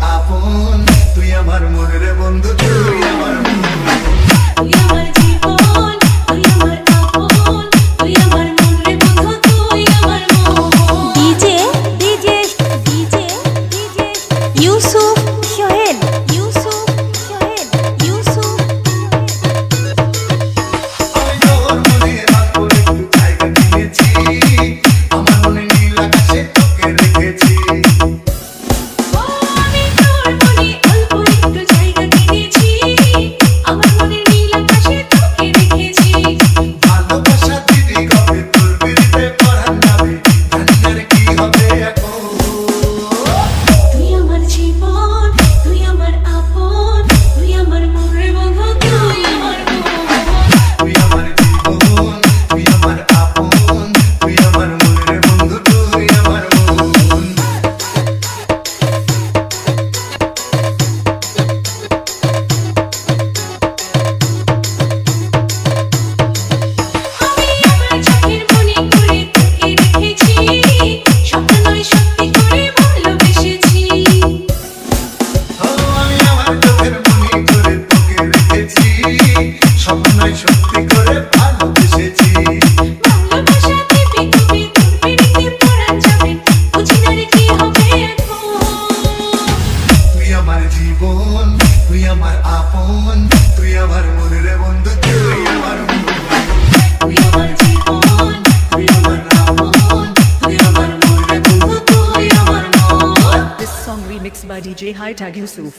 apun আপন তুই আমার মনের বন্ধু তুই আমার তুই আমার জীবন তুই আমার আপন তুই আমার মনের বন্ধু তুই আমার মন This song remixed by DJ High Tag Yusuf.